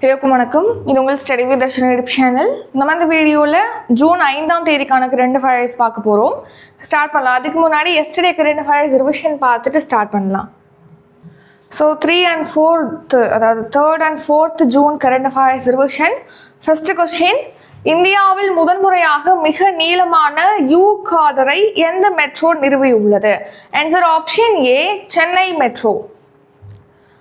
ஹலோக்கும் வணக்கம். இது உங்கள் study with Darshan YouTube channel நம்ம இந்த வீடியோவில் ஜூன் ஐந்தாம் தேதிக்கான ரெண்டு ஃபயர்ஸ் பார்க்க போகிறோம் ஸ்டார்ட் பண்ணலாம். அதுக்கு முன்னாடி எஸ்டர்டேக்கு ரெண்டு ஃபயர்ஸ் ரிவிஷன் பார்த்துட்டு ஸ்டார்ட் பண்ணலாம். ஸோ த்ரீ அண்ட் ஃபோர்த் அதாவது third and fourth June current affairs revision first question இந்தியாவில் முதன்முறையாக மிக நீளமான யூ கார்டரை எந்த metro நிறுவியுள்ளது? Answer option A Chennai metro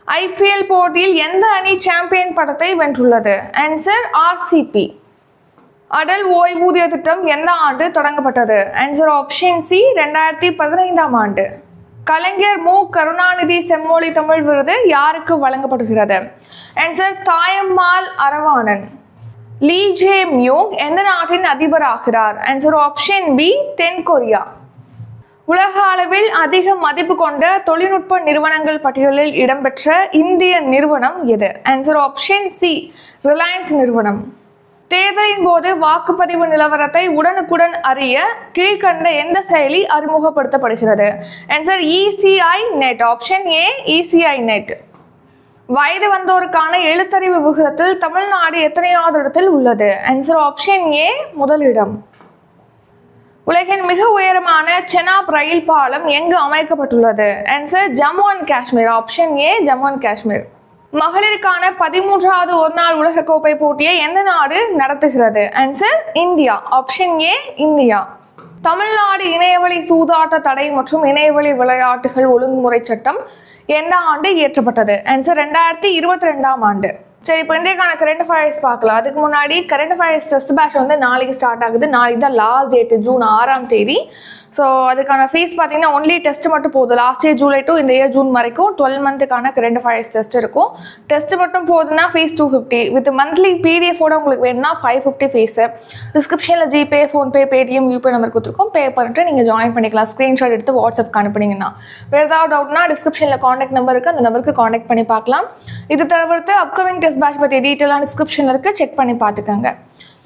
IPL போட்டியில் எந்த அணி சாம்பியன் பட்டத்தை வென்றுள்ளது? ஆன்சர் ஆர்சிபி அடல் ஓய்வூதிய திட்டம் எந்த ஆண்டு தொடங்கப்பட்டது? ஆன்சர் ஆப்ஷன் சி ரெண்டாயிரத்தி பதினைந்தாம் ஆண்டு. கலைஞர் மு. கருணாநிதி செம்மொழி தமிழ் விருது யாருக்கு வழங்கப்படுகிறது? Answer Thayammal Aravanan. Lee Jae Myung எந்த நாட்டின் அதிபர் ஆகிறார் ஆன்சர் ஆப்ஷன் பி தென் கொரியா உலக அளவில் அதிக மதிப்பு கொண்ட தொழில்நுட்ப நிறுவனங்கள் பட்டியலில் இடம்பெற்ற இந்திய நிறுவனம் எது? ஆன்சர் ஆப்ஷன் சி ரிலையன்ஸ் நிறுவனம். தேர்தலின் போது வாக்குப்பதிவு நிலவரத்தை உடனுக்குடன் அறிய கீழ்கண்ட எந்த செயலி அறிமுகப்படுத்தப்படுகிறது? Answer ECI net option A ECI net வயது வந்தோருக்கான எழுத்தறிவு விகிதத்தில் தமிழ்நாடு எத்தனையாவது இடத்தில் உள்ளது? ஆன்சர் ஆப்ஷன் ஏ முதலிடம். உலகின் மிக உயரமான செனாப் ரயில் பாலம் எங்கு அமைக்கப்பட்டுள்ளது? Answer Jammu and Kashmir option A Jammu and Kashmir மகளிருக்கான பதிமூன்றாவது ஒருநாள் உலகக்கோப்பை போட்டியை எந்த நாடு நடத்துகிறது? Answer India option A India Tamil Nadu இணையவழி சூதாட்ட தடை மற்றும் இணையவழி விளையாட்டுகள் ஒழுங்குமுறை சட்டம் எந்த ஆண்டு இயற்றப்பட்டது? ஆன்சர் ரெண்டாயிரத்தி இருபத்தி ரெண்டாம் ஆண்டு. சரி இப்போ இன்றைக்கான கரண்ட் அஃபேர்ஸ் பார்க்கலாம். அதுக்கு முன்னாடி கரண்ட் அஃபேர்ஸ் டெஸ்ட் பேட்ச் வந்து நாளைக்கு ஸ்டார்ட் ஆகுது. நாளைக்கு தான் லாஸ்ட் டேட்டு ஜூன் ஆறாம் தேதி. ஸோ அதுக்கான ஃபீஸ் பார்த்தீங்கன்னா ஒன்லி டெஸ்ட் மட்டும் போதும். லாஸ்ட் இயர் ஜூலை டு இந்த இயர் ஜூன் வரைக்கும் டுவெல் மந்த்துக்கான கரண்ட் அஃபேர்ஸ் டெஸ்ட் இருக்கும். டெஸ்ட் மட்டும் போதுன்னா fees two fifty with monthly பிடிஎஃபோட உங்களுக்கு வேணும்னா ஃபைவ் ஃபிஃப்டி ஃபீஸு டிஸ்கிரிப்ஷனில் GPay PhonePe Paytm YouPay number கொடுத்துருக்கோம். பே பண்ணிட்டு நீங்கள் ஜாயின் பண்ணிக்கலாம். ஸ்க்ரீன்ஷாட் எடுத்து வாட்ஸ்அப்க்கு அனுப்புனீங்கன்னா. வேறு ஏதாவது டவுட்னா டிஸ்கிரிப்ஷனில் காண்டாக்ட் நம்பர் இருக்குது அந்த நம்பருக்கு காண்டாக்ட் பண்ணி பார்க்கலாம். இது தவிர்த்து அப்கமிங் டெஸ்ட் பேட்ச் பற்றி டீட்டெயிலான டிஸ்கிரிப்ஷனில் இருக்குது செக் பண்ணி பார்த்துக்கோங்க.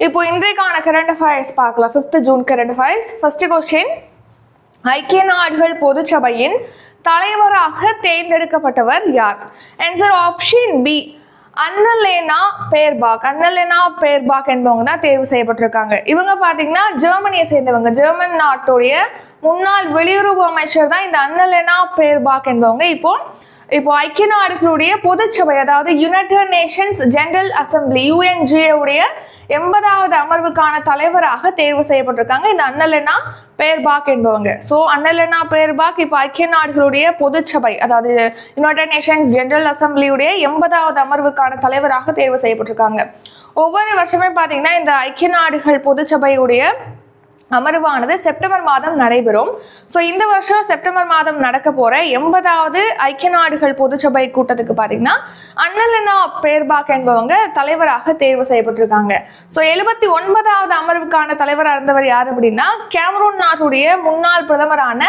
இப்போ இன்றைக்கான கரண்ட் அஃபேர்ஸ் பார்க்கலாம். Fifth June current affairs first question ஐக்கிய நாடுகள் பொதுச்சபையின் தலைவராக தேர்ந்தெடுக்கப்பட்டவர் யார்? Answer option B Annalena Baerbock. Annalena Baerbock என்பவங்க தான் தேர்வு செய்யப்பட்டிருக்காங்க. இவங்க பார்த்தீங்கன்னா ஜெர்மனியை சேர்ந்தவங்க. ஜெர்மன் நாட்டுடைய முன்னாள் வெளியுறவு அமைச்சர் தான் இந்த அன்னலேனா பேர்பாக் என்பவங்க. இப்போ இப்போ ஐக்கிய நாடுகளுடைய பொதுச்சபை அதாவது united nations general assembly UNGA எண்பதாவது அமர்வுக்கான தலைவராக தேர்வு செய்யப்பட்டிருக்காங்க. இந்த அன்னலெனா பேர்பாக் என்பவங்க. ஸோ அன்னலெனா பேர்பாக் இப்போ ஐக்கிய நாடுகளுடைய பொதுச்சபை அதாவது யுனைடெட் நேஷன்ஸ் ஜெனரல் அசம்பிளியுடைய எண்பதாவது அமர்வுக்கான தலைவராக தேர்வு செய்யப்பட்டிருக்காங்க. ஒவ்வொரு வருஷமே பார்த்தீங்கன்னா இந்த ஐக்கிய நாடுகள் பொதுச்சபையுடைய அமர்வானது செப்டம்பர் மாதம் நடைபெறும். ஸோ இந்த வருஷம் செப்டம்பர் மாதம் நடக்க போற எண்பதாவது ஐக்கிய நாடுகள் பொதுச்சபை கூட்டத்துக்கு பார்த்தீங்கன்னா அன்னலனா பேர்பாக் என்பவங்க தலைவராக தேர்வு செய்யப்பட்டிருக்காங்க. ஸோ எழுபத்தி ஒன்பதாவது அமர்வுக்கான தலைவராக இருந்தவர் யார் அப்படின்னா கேமரூன் நாட்டுடைய முன்னாள் பிரதமரான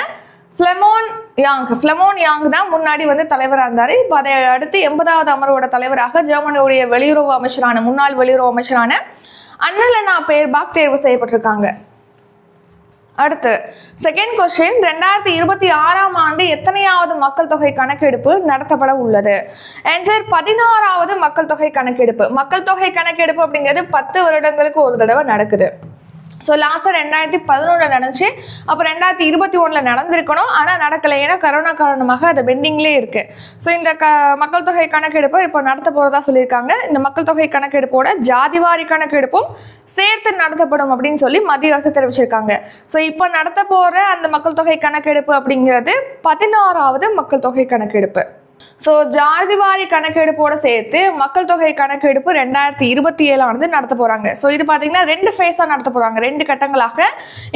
ஃப்ளெமோன் யாங். ஃப்ளெமோன் யாங் தான் முன்னாடி வந்து தலைவராக இருந்தார். இப்போ அதை அடுத்து எண்பதாவது அமர்வோட தலைவராக ஜெர்மனியுடைய வெளியுறவு அமைச்சரான முன்னாள் வெளியுறவு அமைச்சரான அன்னலனா பேர்பாக் தேர்வு செய்யப்பட்டிருக்காங்க. அடுத்து செகண்ட் கொஸ்டின் ரெண்டாயிரத்தி இருபத்தி ஆறாம் ஆண்டு எத்தனையாவது மக்கள் தொகை கணக்கெடுப்பு நடத்தப்பட உள்ளது? ஆன்சர் பதினாறாவது மக்கள் தொகை கணக்கெடுப்பு. மக்கள் தொகை கணக்கெடுப்பு அப்படிங்கிறது பத்து வருடங்களுக்கு ஒரு தடவை நடக்குது. ஸோ லாஸ்ட்டாக ரெண்டாயிரத்தி பதினொன்றில் நடந்துச்சு. அப்போ ரெண்டாயிரத்தி இருபத்தி ஒன்றில் நடந்திருக்கணும். ஆனால் நடக்கலை. ஏன்னா கரோனா காரணமாக அது பெண்டிங்லேயே இருக்குது ஸோ இந்த க மக்கள் தொகை கணக்கெடுப்பு இப்போ நடத்த போகிறதா சொல்லியிருக்காங்க. இந்த மக்கள் தொகை கணக்கெடுப்போட ஜாதிவாரி கணக்கெடுப்பும் சேர்த்து நடத்தப்படும் அப்படின்னு சொல்லி மத்திய அரசு தெரிவிச்சிருக்காங்க. ஸோ இப்போ நடத்த போகிற அந்த மக்கள் தொகை கணக்கெடுப்பு அப்படிங்கிறது பதினாறாவது மக்கள் தொகை கணக்கெடுப்பு. ஸோ ஜாதிவாரி கணக்கெடுப்போட சேர்த்து மக்கள் தொகை கணக்கெடுப்பு ரெண்டாயிரத்தி இருபத்தி ஏழானது நடத்த போகிறாங்க ஸோ இது பார்த்தீங்கன்னா ரெண்டு ஃபேஸாக நடத்த போகிறாங்க ரெண்டு கட்டங்களாக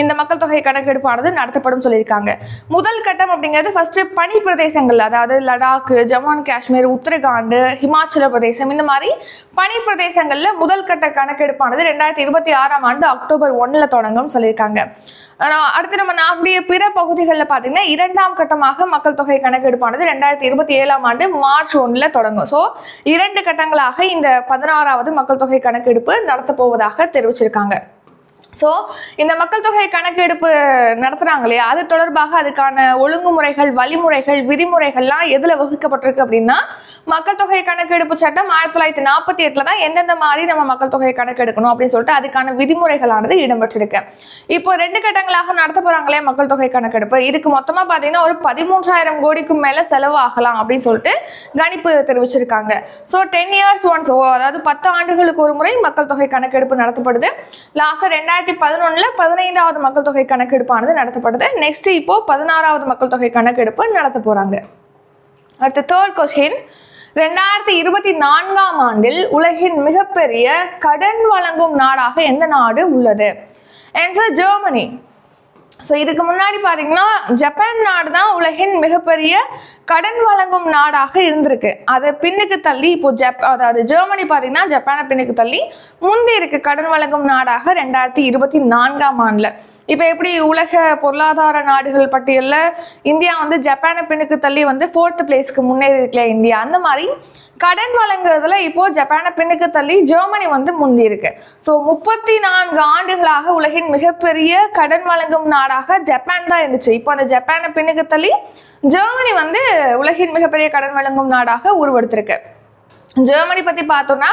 இந்த மக்கள் தொகை கணக்கெடுப்பானது நடத்தப்படும் சொல்லியிருக்காங்க. முதல் கட்டம் அப்படிங்கிறது ஃபர்ஸ்ட் பனி பிரதேசங்கள் அதாவது லடாக் ஜம்மு அண்ட் காஷ்மீர் உத்தரகாண்ட் ஹிமாச்சல பிரதேசம் இந்த மாதிரி பனி பிரதேசங்களில் முதல் கட்ட கணக்கெடுப்பானது ரெண்டாயிரத்தி இருபத்தி ஆறாம் ஆண்டு அக்டோபர் ஒன்றில் தொடங்கும் சொல்லியிருக்காங்க. அடுத்து நம்ம நாட்டுடைய பிற பகுதிகளில் பார்த்தீங்கன்னா இரண்டாம் கட்டமாக மக்கள் தொகை கணக்கெடுப்பானது ரெண்டாயிரத்தி இருபத்தி ஏழாம் ஆண்டு மார்ச் ஒன்றில் தொடங்கும். ஸோ இரண்டு கட்டங்களாக இந்த பதினாறாவது மக்கள் தொகை கணக்கெடுப்பு நடத்த போவதாக தெரிவிச்சிருக்காங்க. ஸோ இந்த மக்கள் தொகை கணக்கெடுப்பு நடத்துகிறாங்க இல்லையா அது தொடர்பாக அதுக்கான ஒழுங்குமுறைகள் வழிமுறைகள் விதிமுறைகள்லாம் எதில் வகுக்கப்பட்டிருக்கு அப்படின்னா மக்கள் தொகை கணக்கெடுப்பு சட்டம் ஆயிரத்தி தொள்ளாயிரத்தி நாற்பத்தி எட்டில் தான் எந்தெந்த மாதிரி நம்ம மக்கள் தொகை கணக்கெடுக்கணும் அப்படின்னு சொல்லிட்டு அதுக்கான விதிமுறைகளானது இடம்பெற்றிருக்கு. இப்போ ரெண்டு கட்டங்களாக நடத்த போகிறாங்களே மக்கள் தொகை கணக்கெடுப்பு. இதுக்கு மொத்தமாக பார்த்தீங்கன்னா ஒரு பதிமூன்றாயிரம் கோடிக்கும் மேலே செலவாகலாம் அப்படின்னு சொல்லிட்டு கணிப்பு தெரிவிச்சிருக்காங்க. ஸோ டென் இயர்ஸ் ஒன்ஸ் அதாவது பத்து ஆண்டுகளுக்கு ஒரு முறை மக்கள் தொகை கணக்கெடுப்பு நடத்தப்படுது. லாஸ்ட்டாக ரெண்டாயிரத்தி பதினொன்றில் பதினைந்தாவது மக்கள் தொகை கணக்கெடுப்பானது நடத்தப்படுது நெக்ஸ்ட் இப்போ பதினாறாவது மக்கள் தொகை கணக்கெடுப்பு நடத்த போகிறாங்க அடுத்த தேர்ட் கொஸ்டின் ரெண்டாயிரத்தி இருபத்தி நான்காம் ஆண்டில் உலகின் மிகப்பெரிய கடன் வழங்கும் நாடாக எந்த நாடு உள்ளது? ஆன்சர் ஜெர்மனி ஸோ இதுக்கு முன்னாடி பார்த்தீங்கன்னா ஜப்பான் நாடு தான் உலகின் மிகப்பெரிய கடன் வழங்கும் நாடாக இருந்திருக்கு. அதை பின்னுக்கு தள்ளி இப்போ ஜப் அதாவது ஜெர்மனி பார்த்தீங்கன்னா ஜப்பானை பின்னுக்கு தள்ளி முந்தி இருக்கு கடன் வழங்கும் நாடாக ரெண்டாயிரத்தி இருபத்தி நான்காம் ஆண்டில். இப்போ எப்படி உலக பொருளாதார நாடுகள் பட்டியலில் இந்தியா வந்து ஜப்பானை பின்னுக்கு தள்ளி வந்து ஃபோர்த் பிளேஸ்க்கு முன்னேறி இருக்கல இந்தியா. அந்த மாதிரி கடன் வழங்குறதுல இப்போ ஜப்பானை பின்னுக்கு தள்ளி ஜெர்மனி வந்து முந்தி இருக்கு. ஸோ முப்பத்தி நான்கு ஆண்டுகளாக உலகின் மிகப்பெரிய கடன் வழங்கும் நாடு நாடாக ஜப்பான் தான் இருந்துச்சு. இப்போ அந்த ஜப்பானை பின்னுக்கு தள்ளி ஜெர்மனி வந்து உலகின் மிகப்பெரிய கடன் வழங்கும் நாடாக உருவெடுத்திருக்கு. ஜெர்மனி பத்தி பார்த்தோம்னா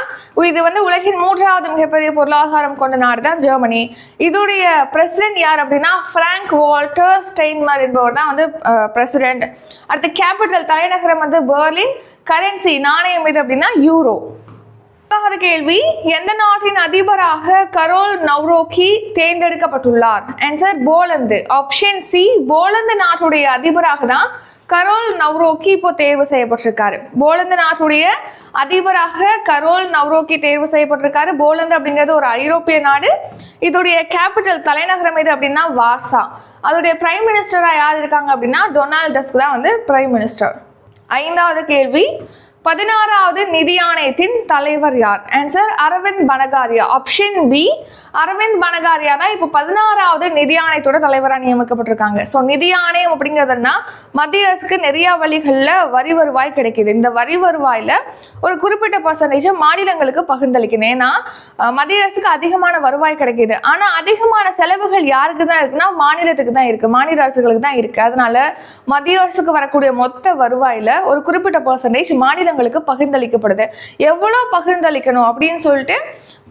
இது வந்து உலகின் மூன்றாவது மிகப்பெரிய பொருளாதாரம் கொண்ட நாடு தான் ஜெர்மனி. இதோடைய பிரசிடென்ட் யார் அப்படின்னா பிராங்க் வால்டர் ஸ்டெயின்மர் என்பவர் தான் வந்து பிரசிடென்ட். அடுத்து கேபிட்டல் தலைநகரம் வந்து பெர்லின் கரன்சி நாணயம் இது அப்படின்னா யூரோ பத்தாவது கேள்வி எந்த நாட்டின் அதிபராக கரோல் நவ்ரோக்கி தேர்ந்தெடுக்கப்பட்டுள்ளார்? Answer Poland. Option C Poland நாட்டுடைய அதிபராக தான் கரோல் நவ்ரோக்கி இப்போ தேர்வு செய்யப்பட்டிருக்காரு. போலந்து நாட்டுடைய அதிபராக கரோல் நவ்ரோக்கி தேர்வு செய்யப்பட்டிருக்காரு. போலந்து அப்படிங்கிறது ஒரு ஐரோப்பிய நாடு. இதோடைய கேபிட்டல் தலைநகரம் எது அப்படின்னா வார்சா. அதோடைய பிரைம் மினிஸ்டராக யார் இருக்காங்க அப்படின்னா டொனால்ட் டஸ்க் தான் வந்து பிரைம் மினிஸ்டர் ஐந்தாவது கேள்வி பதினாறாவது நிதி ஆணையத்தின் தலைவர் யார்? Answer Arvind Panagariya. Option B Arvind Panagariya தான் இப்போ பதினாறாவது நிதி ஆணையத்தோட தலைவராக நியமிக்கப்பட்டிருக்காங்க. ஸோ நிதி ஆணையம் அப்படிங்கிறதுனா மத்திய அரசுக்கு நிறைய வழிகளில் வரி வருவாய் கிடைக்கிது. இந்த வரி வருவாயில் ஒரு குறிப்பிட்ட பர்சன்டேஜ் மாநிலங்களுக்கு பகிர்ந்தளிக்கணும் ஏன்னா மத்திய அரசுக்கு அதிகமான வருவாய் கிடைக்கிது. ஆனால் அதிகமான செலவுகள் யாருக்கு தான் இருக்குன்னா மாநிலத்துக்கு தான் இருக்குது மாநில அரசுகளுக்கு தான் இருக்குது அதனால மத்திய அரசுக்கு வரக்கூடிய மொத்த வருவாயில் ஒரு குறிப்பிட்ட பர்சன்டேஜ் மாநிலங்களுக்கு பகிர்ந்தளிக்கப்படுது. எவ்வளோ பகிர்ந்தளிக்கணும் அப்படின்னு சொல்லிட்டு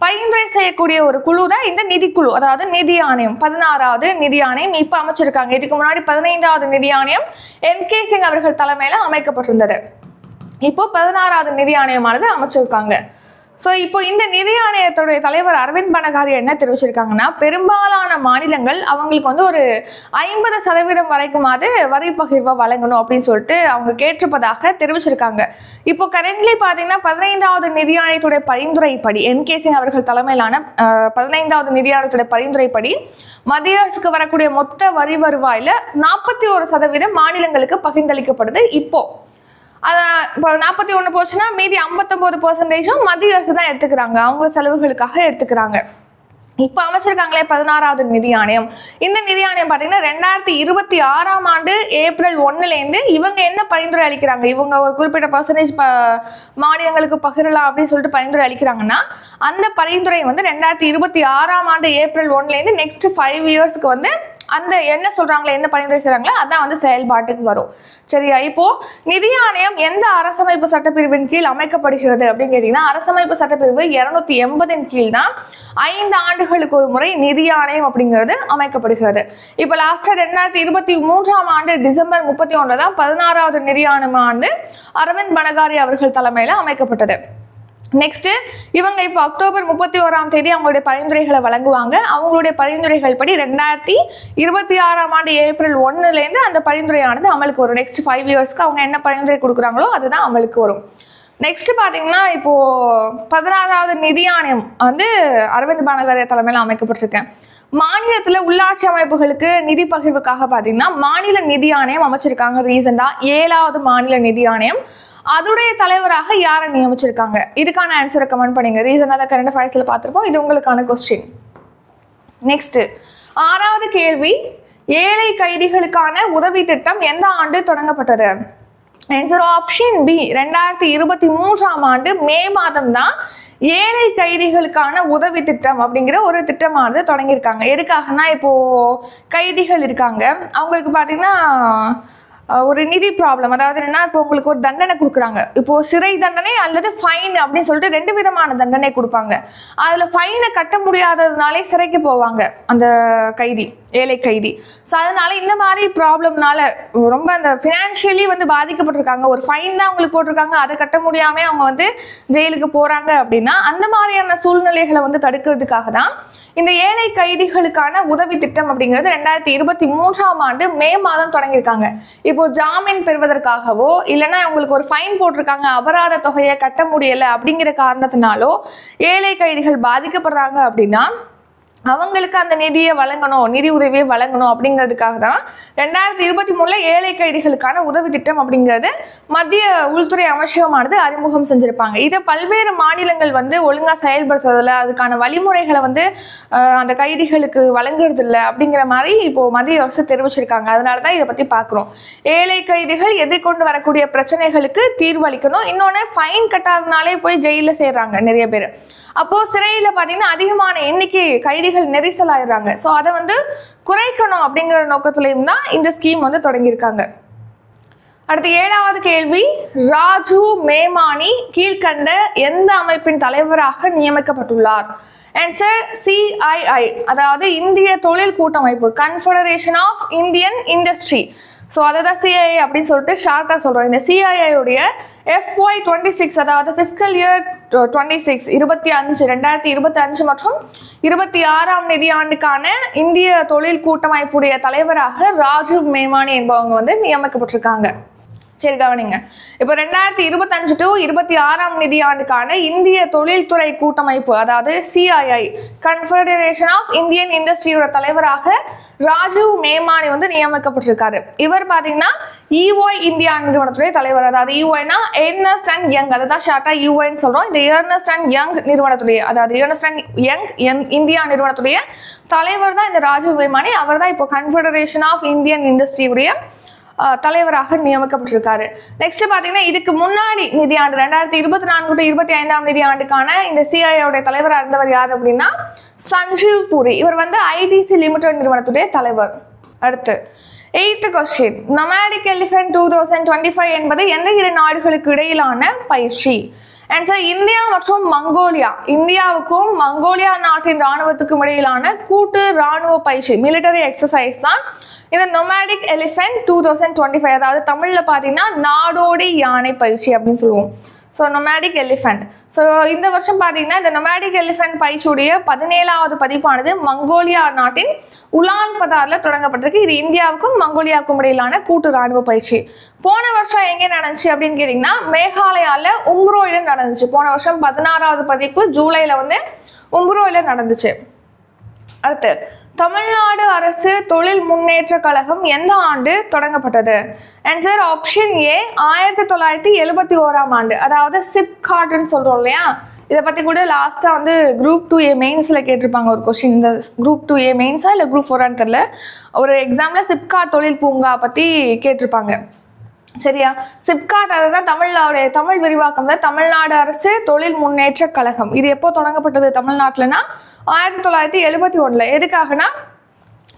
பரிந்துரை செய்யக்கூடிய ஒரு குழு தான் இந்த நிதிக்குழு அதாவது நிதி ஆணையம் பதினாறாவது நிதி ஆணையம் இப்ப அமைச்சிருக்காங்க. இதுக்கு முன்னாடி பதினைந்தாவது நிதி ஆணையம் எம் கே சிங் அவர்கள் தலைமையில அமைக்கப்பட்டிருந்தது. இப்போ பதினாறாவது நிதி ஆணையமானது அமைச்சிருக்காங்க. ஸோ இப்போ இந்த நிதி ஆணையத்துடைய தலைவர் அரவிந்த் பனகாரி என்ன தெரிவிச்சிருக்காங்கன்னா பெரும்பாலான மாநிலங்கள் அவங்களுக்கு வந்து ஒரு ஐம்பது சதவீதம் வரைக்குமாவது வரி பகிர்வை வழங்கணும் அப்படின்னு சொல்லிட்டு அவங்க கேட்டிருப்பதாக தெரிவிச்சிருக்காங்க. இப்போ கரண்ட்லி பார்த்தீங்கன்னா பதினைந்தாவது நிதி ஆணையத்துடைய பரிந்துரைப்படி என்கே சிங் அவர்கள் தலைமையிலான பதினைந்தாவது நிதி ஆணையத்துடைய பரிந்துரைப்படி மத்திய அரசுக்கு வரக்கூடிய மொத்த வரி வருவாயில நாற்பத்தி ஒரு சதவீதம் மாநிலங்களுக்கு பகிர்ந்தளிக்கப்படுது இப்போ. அதை இப்போ நாற்பத்தி ஒன்று போச்சுன்னா மீதி ஐம்பத்தொம்போது பர்சன்டேஜும் மத்திய அரசு தான் எடுத்துக்கிறாங்க. அவங்க செலவுகளுக்காக எடுத்துக்கிறாங்க. இப்போ அமைச்சிருக்காங்களே பதினாறாவது நிதி ஆணையம். இந்த நிதி ஆணையம் பார்த்தீங்கன்னா ரெண்டாயிரத்தி இருபத்தி ஆறாம் ஆண்டு ஏப்ரல் ஒன்னுலேருந்து இவங்க என்ன பரிந்துரை அளிக்கிறாங்க? இவங்க ஒரு குறிப்பிட்ட பர்சன்டேஜ் ப மாநிலங்களுக்கு பகிரலாம் அப்படின்னு சொல்லிட்டு பரிந்துரை அளிக்கிறாங்கன்னா அந்த பரிந்துரை வந்து ரெண்டாயிரத்தி இருபத்தி ஆறாம் ஆண்டு ஏப்ரல் ஒன்னுலேருந்து நெக்ஸ்ட் ஃபைவ் இயர்ஸ்க்கு வந்து அந்த என்ன சொல்றாங்களோ எந்த பரிந்துரை செய்றாங்களோ அதான் வந்து செயல்பாட்டுக்கு வரும். சரியா? இப்போ நிதி ஆணையம் எந்த அரசமைப்பு சட்டப்பிரிவின் கீழ் அமைக்கப்படுகிறது அப்படின்னு கேட்டீங்கன்னா அரசமைப்பு சட்டப்பிரிவு இருநூத்தி எண்பதின் கீழ் தான் ஐந்து ஆண்டுகளுக்கு ஒரு முறை நிதி ஆணையம் அப்படிங்கிறது அமைக்கப்படுகிறது. இப்போ லாஸ்டா ரெண்டாயிரத்தி இருபத்தி மூன்றாம் ஆண்டு டிசம்பர் முப்பத்தி ஒன்று தான் பதினாறாவது நிதி ஆணையம் ஆண்டு அரவிந்த் பனகாரி அவர்கள் தலைமையில் அமைக்கப்பட்டது. நெக்ஸ்ட்டு இவங்க இப்போ அக்டோபர் முப்பத்தி ஓராம் தேதி அவங்களுடைய பரிந்துரைகளை வழங்குவாங்க. அவங்களுடைய பரிந்துரைகள் படி ரெண்டாயிரத்தி இருபத்தி ஆறாம் ஆண்டு ஏப்ரல் ஒன்னுலேருந்து அந்த பரிந்துரையானது அமலுக்கு வரும். நெக்ஸ்ட் ஃபைவ் இயர்ஸ்க்கு அவங்க என்ன பரிந்துரை கொடுக்குறாங்களோ அதுதான் அமலுக்கு வரும். நெக்ஸ்ட் பார்த்தீங்கன்னா இப்போ பதினாறாவது நிதி ஆணையம் வந்து அரவிந்த் பானகரிய தலைமையில் அமைக்கப்பட்டிருக்கேன். மாநிலத்தில் உள்ளாட்சி அமைப்புகளுக்கு நிதி பகிர்வுக்காக பார்த்தீங்கன்னா மாநில நிதி ஆணையம் அமைச்சிருக்காங்க ரீசெண்டாக ஏழாவது மாநில நிதி ஆணையம் அதோடைய தலைவராக யாரை நியமிச்சிருக்காங்க? இதுக்கான ஆன்சரை கமெண்ட் பண்ணுங்க. ரீசனாக தான் கரண்ட் அஃபேர்ஸில் பார்த்துருப்போம். இது உங்களுக்கான கொஸ்டின் நெக்ஸ்ட்டு ஆறாவது கேள்வி. ஏழை கைதிகளுக்கான உதவி திட்டம் எந்த ஆண்டு தொடங்கப்பட்டது? ஆன்சர் ஆப்ஷன் பி ரெண்டாயிரத்தி இருபத்தி மூன்றாம் ஆண்டு மே மாதம் தான் ஏழை கைதிகளுக்கான உதவி திட்டம் அப்படிங்கிற ஒரு திட்டமானது தொடங்கியிருக்காங்க. எதுக்காகனா இப்போ கைதிகள் இருக்காங்க. அவங்களுக்கு பார்த்தீங்கன்னா ஒரு நிதி ப்ராப்ளம் அதாவது என்னன்னா இப்போ உங்களுக்கு ஒரு தண்டனை கொடுக்குறாங்க. இப்போ சிறை தண்டனை அல்லது ஃபைன் அப்படின்னு சொல்லிட்டு ரெண்டு விதமான தண்டனை கொடுப்பாங்க. அதில் ஃபைனை கட்ட முடியாததுனாலே சிறைக்கு போவாங்க அந்த கைதி ஏழை கைதி. ஸோ அதனால இந்த மாதிரி ப்ராப்ளம்னால ரொம்ப அந்த ஃபினான்ஷியலி வந்து பாதிக்கப்பட்டிருக்காங்க. ஒரு ஃபைன் தான் அவங்களுக்கு போட்டிருக்காங்க. அதை கட்ட முடியாம அவங்க வந்து ஜெயிலுக்கு போறாங்க அப்படின்னா அந்த மாதிரியான சூழ்நிலைகளை வந்து தடுக்கிறதுக்காக தான் இந்த ஏழை கைதிகளுக்கான உதவி திட்டம் அப்படிங்கிறது ரெண்டாயிரத்தி இருபத்தி மூன்றாம் ஆண்டு மே மாதம் தொடங்கியிருக்காங்க. இப்போ ஜாமீன் பெறுவதற்காகவோ இல்லைன்னா அவங்களுக்கு ஒரு ஃபைன் போட்டிருக்காங்க அபராத தொகையை கட்ட முடியலை அப்படிங்கிற காரணத்தினாலோ ஏழை கைதிகள் பாதிக்கப்படுறாங்க அப்படின்னா அவங்களுக்கு அந்த நிதியை வழங்கணும் நிதி உதவியை வழங்கணும் அப்படிங்கிறதுக்காக தான் ரெண்டாயிரத்தி இருபத்தி மூணில் ஏழை கைதிகளுக்கான உதவி திட்டம் அப்படிங்கிறது மத்திய உள்துறை அமைச்சகமானது அறிமுகம் செஞ்சுருப்பாங்க. இதை பல்வேறு மாநிலங்கள் வந்து ஒழுங்காக செயல்படுத்துறதில்ல அதுக்கான வழிமுறைகளை வந்து அந்த கைதிகளுக்கு வழங்குறதில்ல அப்படிங்கிற மாதிரி இப்போது மத்திய அரசு தெரிவிச்சிருக்காங்க. அதனால தான் இதை பற்றி பார்க்குறோம் ஏழை கைதிகள் எதிர்கொண்டு வரக்கூடிய பிரச்சனைகளுக்கு தீர்வளிக்கணும் இன்னொன்று ஃபைன் கட்டாதனாலே போய் ஜெயிலில் சேர்றாங்க நிறைய பேர். அப்போது சிறையில் பார்த்தீங்கன்னா அதிகமான எண்ணிக்கை கைதிகள் நெரிசல் ஆயிடுறாங்க ஸோ அதை வந்து குறைக்கணும் அப்படிங்கிற நோக்கத்திலையும் தான் இந்த ஸ்கீம் வந்து தொடங்கியிருக்காங்க. அடுத்து ஏழாவது கேள்வி. ராஜு மேமானி கீழ்கண்ட எந்த அமைப்பின் தலைவராக நியமிக்கப்பட்டுள்ளார்? ஆன்சர் சிஐஐ அதாவது இந்திய தொழில் கூட்டமைப்பு confederation of Indian industry so அதை தான் சிஐஐ அப்படின்னு சொல்லிட்டு ஷார்ட்டாக சொல்கிறோம் இந்த சிஐஐ உடைய எஃப்ஒய் டுவெண்ட்டி சிக்ஸ் அதாவது ஃபிஸ்கல் இயர் டுவெண்ட்டி சிக்ஸ் இருபத்தி அஞ்சு ரெண்டாயிரத்தி இருபத்தி அஞ்சு மற்றும் இருபத்தி ஆறாம் நிதியாண்டுக்கான இந்திய தொழில் கூட்டமைப்புடைய தலைவராக ராஜீவ் மேமானி என்பவங்க வந்து நியமிக்கப்பட்டிருக்காங்க. சரி கவனிங்க. இப்போ ரெண்டாயிரத்தி இருபத்தஞ்சு டு இருபத்தி ஆறாம் நிதியாண்டுக்கான இந்திய தொழில்துறை கூட்டமைப்பு அதாவது சிஐஐ கன்ஃபெடரேஷன் ஆஃப் இந்தியன் இண்டஸ்ட்ரியோட தலைவராக ராஜீவ் மேமானி வந்து நியமிக்கப்பட்டிருக்காரு. இவர் பாத்தீங்கன்னா இஒய் இந்தியா நிறுவனத்துடைய தலைவர். அதாவது இஒய்னா ஏர்னஸ்ட் அண்ட் யங் அதை தான் ஷார்ட்டா யூஐன்னு சொல்றோம். இந்த ஏர்னஸ்ட் அண்ட் யங் நிறுவனத்துடைய அதாவது Ernst and Young in India நிறுவனத்துடைய தலைவர் தான் இந்த ராஜீவ் மேமானி. அவர் தான் இப்போ கன்ஃபெடரேஷன் ஆஃப் இந்தியன் இண்டஸ்ட்ரியுடைய தலைவராக நியமிக்கப்பட்டிருக்காரு. நெக்ஸ்ட் பாத்தீங்கன்னா இதுக்கு முன்னாடி நிதியாண்டு ரெண்டாயிரத்தி இருபத்தி நான்கு டு இருபத்தி ஐந்தாம் நிதியாண்டுக்கான இந்த சிஐஏவுடைய தலைவராக இருந்தவர் யார் அப்படின்னா சஞ்சீவ் பூரி. இவர் வந்து ஐடிசி லிமிடெட் நிறுவனத்துடைய தலைவர். அடுத்து eighth question nomadic elephant two thousand twenty five என்பது எந்த இரு நாடுகளுக்கு இடையிலான பயிற்சி? ஆன்சர் இந்தியா மற்றும் மங்கோலியா. இந்தியாவுக்கும் மங்கோலியா நாட்டின் ராணுவத்துக்கும் இடையிலான கூட்டு ராணுவ பயிற்சி மிலிட்டரி எக்ஸசைஸ் தான் இந்த nomadic elephant two thousand twenty five அதாவது தமிழில் பார்த்தீங்கன்னா நாடோடி யானை பயிற்சி அப்படின்னு சொல்லுவோம். ஸோ நொமேடிக் எலிஃபென்ட் ஸோ இந்த வருஷம் பார்த்தீங்கன்னா இந்த நொமேடிக் எலிஃபென்ட் பயிற்சியுடைய பதினேழாவது பதிப்பானது மங்கோலியா நாட்டின் உலான் பதாரில் தொடங்கப்பட்டிருக்கு. இது இந்தியாவுக்கும் மங்கோலியாவுக்கும் இடையிலான கூட்டு ராணுவ பயிற்சி. போன வருஷம் எங்கே நடந்துச்சு அப்படின்னு கேட்டிங்கன்னா மேகாலயாவில் உம்ரோயில் நடந்துச்சு. போன வருஷம் பதினாறாவது பதிப்பு ஜூலையில் வந்து உம்ரோயில் நடந்துச்சு. அடுத்து தமிழ்நாடு அரசு தொழில் முன்னேற்ற கழகம் எந்த ஆண்டு தொடங்கப்பட்டது? ஆன்சர் ஆப்ஷன் ஏ ஆயிரத்தி தொள்ளாயிரத்தி எழுபத்தி ஓராம் ஆண்டு. அதாவது சிப்கார்ட்னு சொல்றோம் இல்லையா? இதை பற்றி கூட லாஸ்ட்டாக வந்து குரூப் டூ ஏ மெயின்ஸில் கேட்டிருப்பாங்க ஒரு கொஷின் இந்த குரூப் டூ ஏ மெயின்ஸா இல்லை குரூப் ஃபோரான்னு தெரில ஒரு எக்ஸாமில் சிப்கார்ட் தொழில் பூங்கா பற்றி கேட்டிருப்பாங்க. சரியா? சிப்காட் அதுதான் தமிழ்நாடு தமிழ் விரிவாக்கம் தான். தமிழ்நாடு அரசு தொழில் முன்னேற்ற கழகம். இது எப்போ தொடங்கப்பட்டது தமிழ்நாட்டில்னா ஆயிரத்தி தொள்ளாயிரத்தி எழுபத்தி ஒன்றில் எதுக்காகனா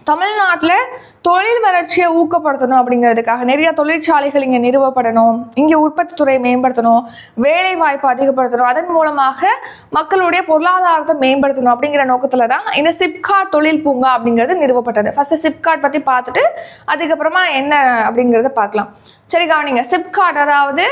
தமிழ்நாட்டில் தொழில் வளர்ச்சியை ஊக்கப்படுத்தணும் அப்படிங்கிறதுக்காக நிறைய தொழிற்சாலைகள் இங்கே நிறுவப்படணும். இங்கே உற்பத்தி துறையை மேம்படுத்தணும். வேலை வாய்ப்பு அதிகப்படுத்தணும். அதன் மூலமாக மக்களுடைய பொருளாதாரத்தை மேம்படுத்தணும் அப்படிங்கிற நோக்கத்தில் தான் இந்த சிப்காட் தொழில் பூங்கா அப்படிங்கிறது நிறுவப்பட்டது. ஃபர்ஸ்ட் சிப்காட் பற்றி பார்த்துட்டு அதுக்கப்புறமா என்ன அப்படிங்கிறத பார்க்கலாம். சரி கவனிங்க. சிப்காட் அதாவது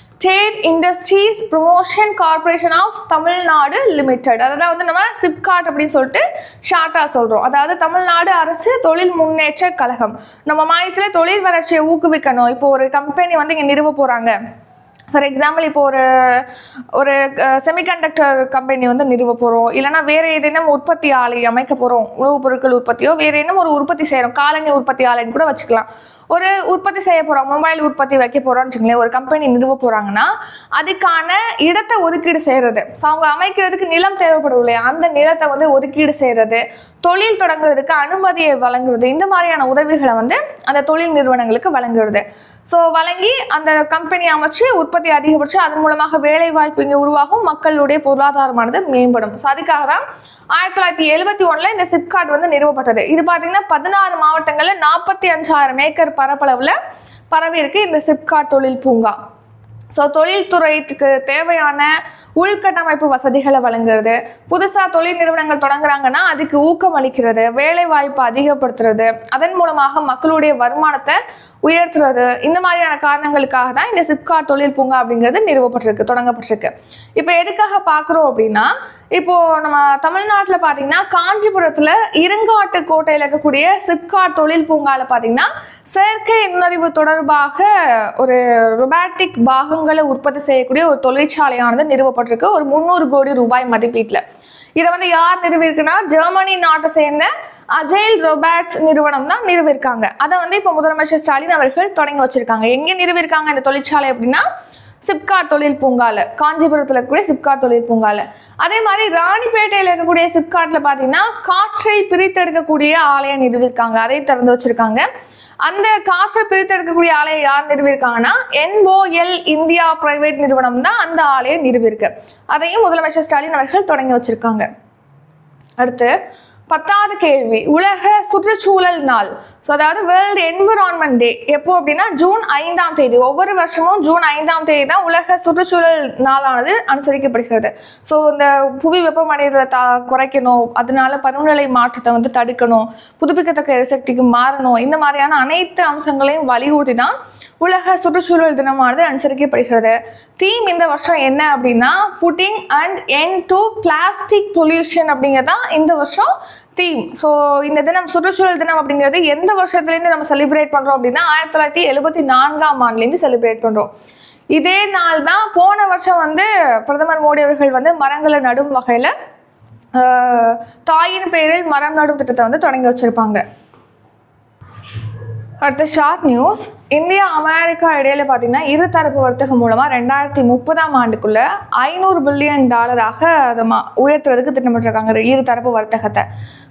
state industries promotion corporation of Tamil Nadu limited அதாவது வந்து நம்ம சிப்காட் அப்படின்னு சொல்லிட்டு ஷார்ட்டாக சொல்கிறோம் அதாவது தமிழ்நாடு அரசு தொழில் முன்னேற்ற கழகம். நம்ம மாநிலத்தில் தொழில் வளர்ச்சியை ஊக்குவிக்கணும். இப்போ ஒரு கம்பெனி வந்து இங்கே நிறுவ போகிறாங்க ஃபார் எக்ஸாம்பிள் இப்போ ஒரு ஒரு செமிகண்டக்டர் கம்பெனி வந்து நிறுவ போகிறோம் இல்லைன்னா வேறு ஏதேனும் உற்பத்தி ஆலை அமைக்க போகிறோம் உணவுப் பொருட்கள் உற்பத்தியோ வேறு ஏதேனும் ஒரு உற்பத்தி செய்கிறோம் காலனி உற்பத்தி ஆலைன்னு கூட வச்சுக்கலாம். ஒரு உற்பத்தி செய்ய போகிறோம் மொபைல் உற்பத்தி வைக்க போகிறோம்னு வச்சுக்கோங்களேன். ஒரு கம்பெனி நிறுவ போகிறாங்கன்னா அதுக்கான இடத்தை ஒதுக்கீடு செய்கிறது ஸோ அவங்க அமைக்கிறதுக்கு நிலம் தேவைப்படும் இல்லையா? அந்த நிலத்தை வந்து ஒதுக்கீடு செய்யறது தொழில் தொடங்குறதுக்கு அனுமதியை வழங்குவது இந்த மாதிரியான உதவிகளை வந்து அந்த தொழில் நிறுவனங்களுக்கு வழங்குறது. ஸோ வழங்கி அந்த கம்பெனி அமைச்சு உற்பத்தி அதிகபட்சம் அதன் மூலமாக வேலை வாய்ப்பு இங்கே உருவாகும் மக்களுடைய பொருளாதாரமானது மேம்படும். ஸோ அதுக்காக தான் ஆயிரத்தி தொள்ளாயிரத்தி எழுபத்தி ஒன்றில் இந்த சிப்காட் வந்து நிறுவப்பட்டது. இது பார்த்தீங்கன்னா பதினாறு மாவட்டங்களில் நாற்பத்தி அஞ்சாயிரம் ஏக்கர் பரப்பளவில் பரவி இருக்கு இந்த சிப்காட் தொழில் பூங்கா. ஸோ தொழில்துறைக்கு தேவையான உள்கட்டமைப்பு வசதிகளை வழங்குறது. புதுசாக தொழில் நிறுவனங்கள் தொடங்குறாங்கன்னா அதுக்கு ஊக்கம் அளிக்கிறது வேலை வாய்ப்பை அதிகப்படுத்துறது. அதன் மூலமாக மக்களுடைய வருமானத்தை உயர்த்துறது. இந்த மாதிரியான காரணங்களுக்காக தான் இந்த சிப்காட் தொழில் பூங்கா அப்படிங்கிறது நிறுவப்பட்டிருக்கு தொடங்கப்பட்டிருக்கு. இப்போ எதுக்காக பார்க்குறோம் அப்படின்னா இப்போ நம்ம தமிழ்நாட்டில் பார்த்தீங்கன்னா காஞ்சிபுரத்தில் இருங்காட்டு கோட்டையில் இருக்கக்கூடிய சிப்காட் தொழில் பூங்காவில் பார்த்தீங்கன்னா செயற்கை நுண்ணறிவு தொடர்பாக ஒரு ரொபாட்டிக் பாகங்களை உற்பத்தி செய்யக்கூடிய ஒரு தொழிற்சாலையானது நிறுவப்பட்டிருக்கு ஒரு முந்நூறு கோடி ரூபாய் மதிப்பீட்டில். இதை வந்து யார் நிறுவியிருக்குன்னா ஜெர்மனி நாட்டை சேர்ந்த அஜெயில் ரொபாட்ஸ் நிறுவனம் தான் நிறுவிருக்காங்க. அதை வந்து இப்போ முதலமைச்சர் ஸ்டாலின் அவர்கள் தொடங்கி வச்சிருக்காங்க. எங்கே நிறுவிருக்காங்க இந்த தொழிற்சாலை அப்படின்னா சிப்காட் தொழில் பூங்கால காஞ்சிபுரத்தில் இருக்கக்கூடிய சிப்காட் தொழில் பூங்கால. அதே மாதிரி ராணிப்பேட்டையில் இருக்கக்கூடிய சிப்காட்ல பார்த்தீங்கன்னா காற்றை பிரித்தெடுக்கக்கூடிய ஆலயம் நிறுவிருக்காங்க. அதை திறந்து வச்சிருக்காங்க. அந்த காற்றை பிரித்தெடுக்கக்கூடிய ஆலையை யார் நிறுவிருக்காங்கன்னா என்ஓஎல் இந்தியா பிரைவேட் நிறுவனம் தான் அந்த ஆலையை நிறுவிருக்கு அதையும் முதலமைச்சர் ஸ்டாலின் அவர்கள் தொடங்கி வச்சிருக்காங்க. அடுத்து பத்தாவது கேள்வி. உலக சுற்றுச்சூழல் நாள். ஸோ அதாவது வேர்ல்டு என்விரான்மெண்ட் டே எப்போ அப்படின்னா ஜூன் ஐந்தாம் தேதி. ஒவ்வொரு வருஷமும் ஜூன் ஐந்தாம் தேதி தான் உலக சுற்றுச்சூழல் நாளானது அனுசரிக்கப்படுகிறது. ஸோ இந்த புவி வெப்பமடைதலை தா குறைக்கணும். அதனால பருவநிலை மாற்றத்தை வந்து தடுக்கணும். புதுப்பிக்கத்தக்க எரிசக்திக்கு மாறணும். இந்த மாதிரியான அனைத்து அம்சங்களையும் வலியுறுத்தி தான் உலக சுற்றுச்சூழல் தினமானது அனுசரிக்கப்படுகிறது. தீம் இந்த வருஷம் என்ன அப்படின்னா putting and an to plastic pollution அப்படிங்கிறது தான் இந்த வருஷம் தீம் ஸோ இந்த தினம் சுற்றுச்சூழல் தினம் அப்படிங்கிறது எந்த வருஷத்துலேருந்து நம்ம செலிப்ரேட் பண்ணுறோம் அப்படின்னா ஆயிரத்தி தொள்ளாயிரத்தி எழுபத்தி நான்காம் ஆண்டுலேருந்து செலிப்ரேட் பண்ணுறோம் இதே நாள் தான் போன வருஷம் வந்து பிரதமர் மோடி அவர்கள் வந்து மரங்களை நடும் வகையில் தாயின் பெயரில் மரம் நடும் திட்டத்தை வந்து தொடங்கி வச்சுருப்பாங்க. அடுத்த ஷார்ட் நியூஸ் இந்தியா அமெரிக்கா இடையில பார்த்தீங்கன்னா இருதரப்பு வர்த்தகம் மூலமாக ரெண்டாயிரத்தி முப்பதாம் ஆண்டுக்குள்ள ஐநூறு பில்லியன் டாலராக அதை மா உயர்த்துறதுக்கு திட்டமிட்டிருக்காங்க இருதரப்பு வர்த்தகத்தை.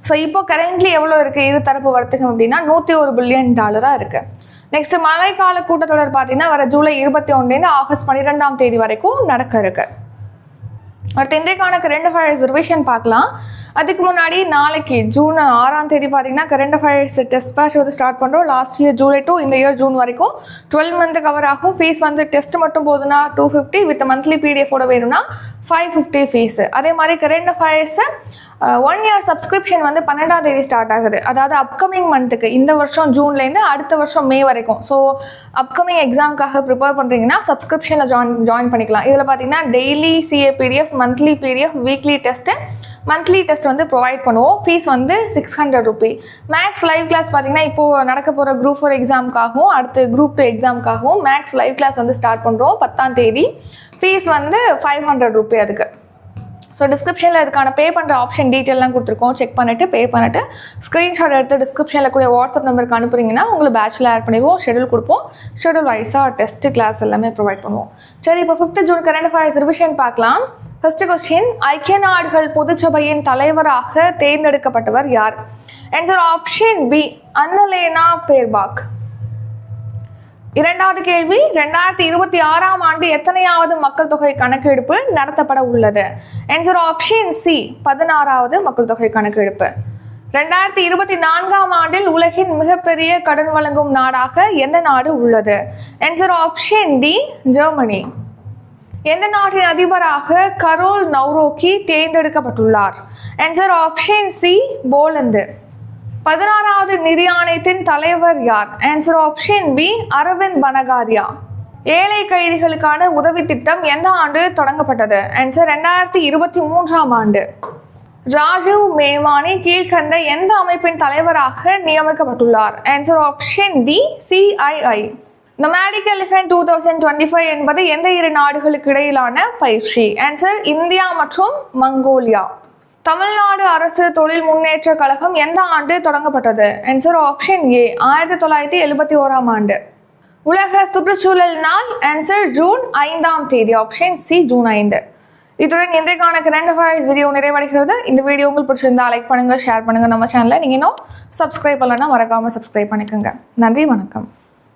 ஸோ இப்போ கரண்ட்லி எவ்வளோ இருக்குது இருதரப்பு வர்த்தகம் அப்படின்னா நூற்றி ஒரு பில்லியன் டாலராக இருக்குது நெக்ஸ்ட் மழைக்கால கூட்டத்தொடர் பார்த்தீங்கன்னா வர ஜூலை இருபத்தி ஒன்றுலேருந்து ஆகஸ்ட் பன்னிரெண்டாம் தேதி வரைக்கும் நடக்க இருக்கு. அடுத்து இன்றைக்கான கரண்ட் அஃபேர்ஸ் ரிவிஷன் பார்க்கலாம். அதுக்கு முன்னாடி நாளைக்கு ஜூன் ஆறாம் தேதி பார்த்தீங்கன்னா கரண்ட் அஃபேர்ஸ் டெஸ்ட் பேட்ச் வந்து ஸ்டார்ட் பண்ணுறோம் லாஸ்ட் இயர் ஜூலை டூ இந்த இயர் ஜூன் வரைக்கும். டுவெல் மந்த் கவர் ஆகும். ஃபீஸ் வந்து டெஸ்ட் மட்டும் போதுன்னா டூ ஃபிஃப்டி வித் மந்த்லி பிடிஎஃபோட வேணும்னா ஃபைவ் ஃபிஃப்டி ஃபீஸ் அதே மாதிரி current affairs one year subscription வந்து பன்னெண்டாம் தேதி ஸ்டார்ட் ஆகுது. அதாவது அப்கமிங் மந்த்துக்கு இந்த வருஷம் ஜூன்லேருந்து அடுத்த வருஷம் மே வரைக்கும். ஸோ அப்கமிங் எக்ஸாமுக்காக ப்ரிப்பேர் பண்ணுறீங்கன்னா சப்ஸ்கிரிப்ஷனில் ஜாயின் ஜாயின் பண்ணிக்கலாம். இதில் பார்த்தீங்கன்னா daily CA PDF monthly PDF weekly test monthly test வந்து ப்ரொவைட் பண்ணுவோம். ஃபீஸ் வந்து six hundred rupee max live class பார்த்தீங்கன்னா இப்போது நடக்க போகிற குரூப் ஃபோர் எக்ஸாமுக்காகவும் அடுத்து குரூப் டூ எக்ஸாமுக்காகவும் மேக்ஸ் லைவ் கிளாஸ் வந்து ஸ்டார்ட் பண்ணுறோம் பத்தாம் தேதி. ஃபீஸ் வந்து ஃபைவ் ஹண்ட்ரட் ருபி அதுக்கு. ஸோ டிஸ்கிரிப்ஷனில் இதுக்கான பே பண்ணுற ஆப்ஷன் டீட்டெயிலாம் கொடுத்துருக்கோம். செக் பண்ணிவிட்டு பே பண்ணிவிட்டு ஸ்க்ரீன்ஷாட் எடுத்து டிஸ்கிரிப்ஷனில் கூட வாட்ஸ்அப் நம்பருக்கு அனுப்புறீங்கன்னா உங்களுக்கு பேச்சில் ஆட் பண்ணிடுவோம் ஷெடியூல் கொடுப்போம். ஷெடியூல் வைஸாக டெஸ்ட்டு கிளாஸ் எல்லாமே ப்ரொவைட் பண்ணுவோம். சரி இப்போ fifth June current affairs revision பார்க்கலாம். ஃபர்ஸ்ட் கொஸ்டின் ஐக்கிய நாடுகள் பொதுச்சபையின் தலைவராக தேர்ந்தெடுக்கப்பட்டவர் யார்? Answer option B Annalena Baerbock இரண்டாவது கேள்வி ரெண்டாயிரத்தி இருபத்தி ஆறாம் ஆண்டு எத்தனையாவது மக்கள் தொகை கணக்கெடுப்பு நடத்தப்பட உள்ளது? ஆன்சர் ஆப்ஷன் சி பதினாறாவது மக்கள் தொகை கணக்கெடுப்பு. ரெண்டாயிரத்தி இருபத்தி நான்காம் ஆண்டில் உலகின் மிகப்பெரிய கடன் வழங்கும் நாடாக எந்த நாடு உள்ளது? ஆன்சர் ஆப்ஷன் டி ஜெர்மனி எந்த நாட்டின் அதிபராக கரோல் நவ்ரோக்கி தேர்ந்தெடுக்கப்பட்டுள்ளார்? Answer option C Poland. பதினாறாவது நிதி ஆணையத்தின் தலைவர் யார்? Answer option B Arvind Panagariya. ஏழை கைதிகளுக்கான உதவி திட்டம் எந்த ஆண்டு தொடங்கப்பட்டது? ஆன்சர் ரெண்டாயிரத்தி இருபத்தி மூன்றாம் ஆண்டு. ராஜீவ் மேவானி கீழ்கண்ட எந்த அமைப்பின் தலைவராக நியமிக்கப்பட்டுள்ளார்? Answer option D CII nomadic elephant two thousand twenty five என்பது எந்த இரு நாடுகளுக்கு இடையிலான பயிற்சி? ஆன்சர் இந்தியா மற்றும் மங்கோலியா. தமிழ்நாடு அரசு தொழில் முன்னேற்ற கழகம் எந்த ஆண்டு தொடங்கப்பட்டது? ஆன்சர் ஆப்ஷன் ஏ ஆயிரத்தி தொள்ளாயிரத்தி எழுபத்தி ஓராம் ஆண்டு. உலக சுற்றுச்சூழல் நாள் ஆன்சர் ஜூன் ஐந்தாம் தேதி. ஆப்ஷன் சி ஜூன் ஐந்து. இத்துடன் இன்றைக்கான கரண்ட் அஃபேர்ஸ் வீடியோ நிறைவடைகிறது. இந்த வீடியோ உங்களுக்கு பிடிச்சிருந்தா லைக் பண்ணுங்கள் ஷேர் பண்ணுங்கள் நம்ம சேனலை நீங்கள் இன்னும் சப்ஸ்கிரைப் பண்ணலன்னா மறக்காமல் சப்ஸ்கிரைப் பண்ணிக்கோங்க. நன்றி வணக்கம்.